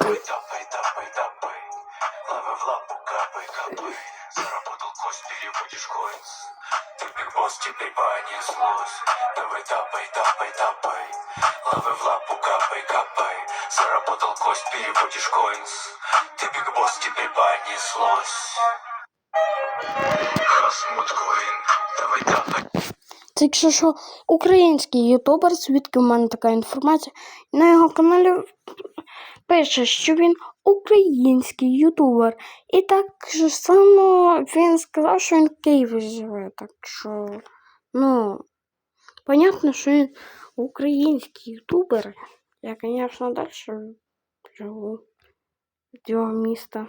Давай тапай, тапай, тапай. Лавы в лапу, капай, капай. Заработал кость, переводишь коинс. Ты биг босс, теперь понеслось. Давай тапай, тапай, тапай. Лавы в лапу, капай, капай. Заработал кость, переводишь коинс. Ты биг босс, теперь понеслось. Хасмут Коін, давай тапай. Це якщо що український ютубер, звідки в мене така інформація. На його каналі пише, що він український ютубер. І так же само він сказав, що він в Києві живе. Так що, ну, понятно, що він український ютубер. Я, звісно, далі живу з його міста.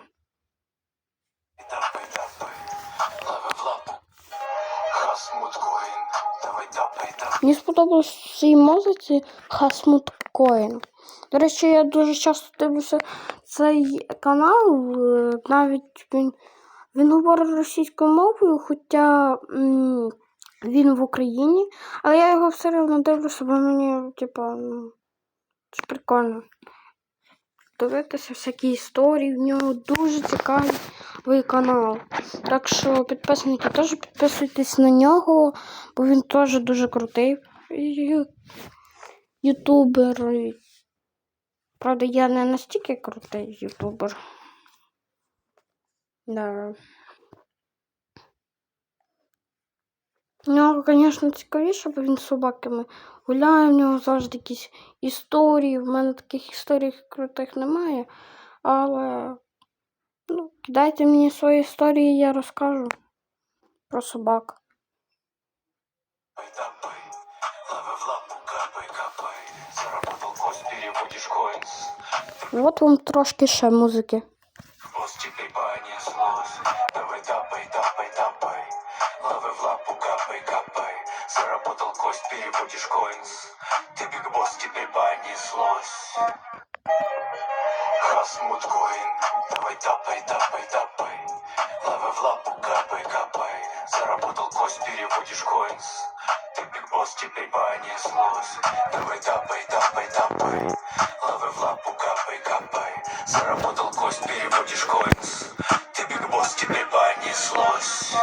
Мені сподобалось в цій музиці Хасмут Коін. До речі, я дуже часто дивлюся цей канал, е, навіть він, він говорить російською мовою, хоча м, він в Україні, але я його все одно дивлюся, бо мені, типа, ну, це прикольно. Дивитися всякі історії, в нього дуже цікавий канал. Так що підписники теж підписуйтесь на нього, бо він теж дуже крутий ютубер. Правда, я не настільки крутий ютубер. Да. У нього, звісно, цікавіше, бо він з собаками гуляє, в нього завжди якісь історії. В мене таких історій крутих немає. Але ну, кидайте мені свої історії, я розкажу про собак. Тапай, тапай. Лавы в лапу, капай, капай. Заработал кость, переводишь коинс. От вам трошки ще музики. Босс теперь понеслось. Давай тапай, тапай, тапай. Лавы в лапу, капай, капай. Заработал кость, переводишь коинс. Ты биг босс, теперь понеслось. Хасмут Коин, давай тапай, тапай, тапай. Лавы в лапу, капай, капай. Заработал кость, переводишь коинс. Ты биг босс, теперь понеслось. Давай тапай, тапай, тапай. Лавы в лапу, капай, капай. Заработал кость, переводишь коинс. Ты биг босс, теперь понеслось.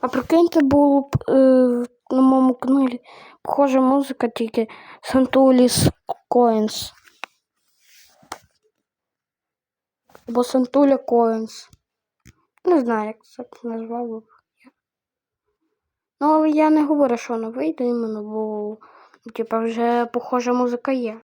А прикиньте, було б е, моєму каналі похожа музика, тільки Сантуліс Коінс. Або Сантуля Коінс. Не знаю, як це назвав. Ну, але я не говорю, що вона вийде іменно, бо типа вже похожа музика є.